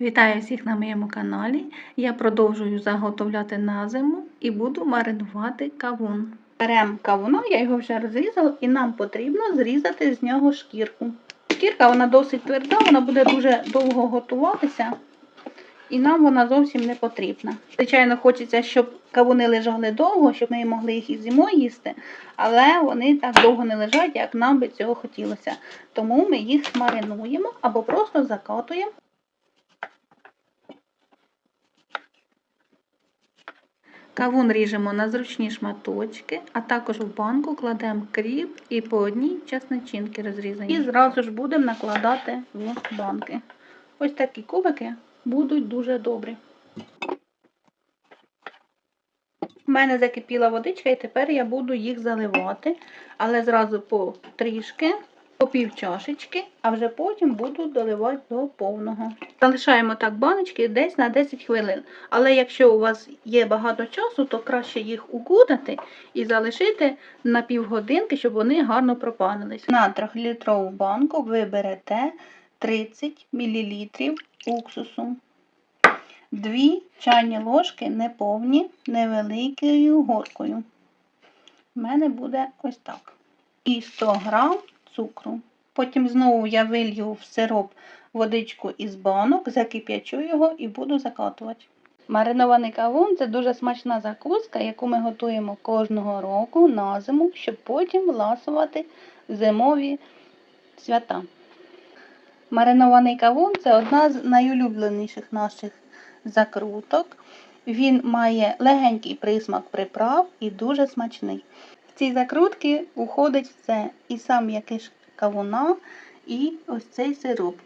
Вітаю всіх на моєму каналі. Я продовжую заготовляти на зиму і буду маринувати кавун. Беремо кавуна, я його вже розрізала, і нам потрібно зрізати з нього шкірку. Шкірка вона досить тверда, вона буде дуже довго готуватися, і нам вона зовсім не потрібна. Звичайно, хочеться, щоб кавуни лежали довго, щоб ми могли їх і зимою їсти, але вони так довго не лежать, як нам би цього хотілося. Тому ми їх маринуємо або просто закатуємо. Кавун ріжемо на зручні шматочки, а також в банку кладемо кріп і по одній часничинки розрізані. І зразу ж будемо накладати в банки. Ось такі кубики будуть дуже добрі. У мене закипіла водичка, і тепер я буду їх заливати, але зразу по трішки, по пів чашечки, а вже потім буду доливати до повного. Залишаємо так баночки десь на 10 хвилин. Але якщо у вас є багато часу, то краще їх укутати і залишити на півгодинки, щоб вони гарно пропарились. На 3-літрову банку ви берете 30 мл уксусу. Дві чайні ложки неповні, невеликою горкою. У мене буде ось так. І 100 грам цукру. Потім знову я вилью в сироп водичку із банок, закип'ячу його і буду закатувати. Маринований кавун це дуже смачна закуска, яку ми готуємо кожного року на зиму, щоб потім ласувати зимові свята. Маринований кавун це одна з найулюбленіших наших закруток. Він має легенький присмак приправ і дуже смачний. Ці закрутки уходить все. І сам якийсь кавуна, і ось цей сироп.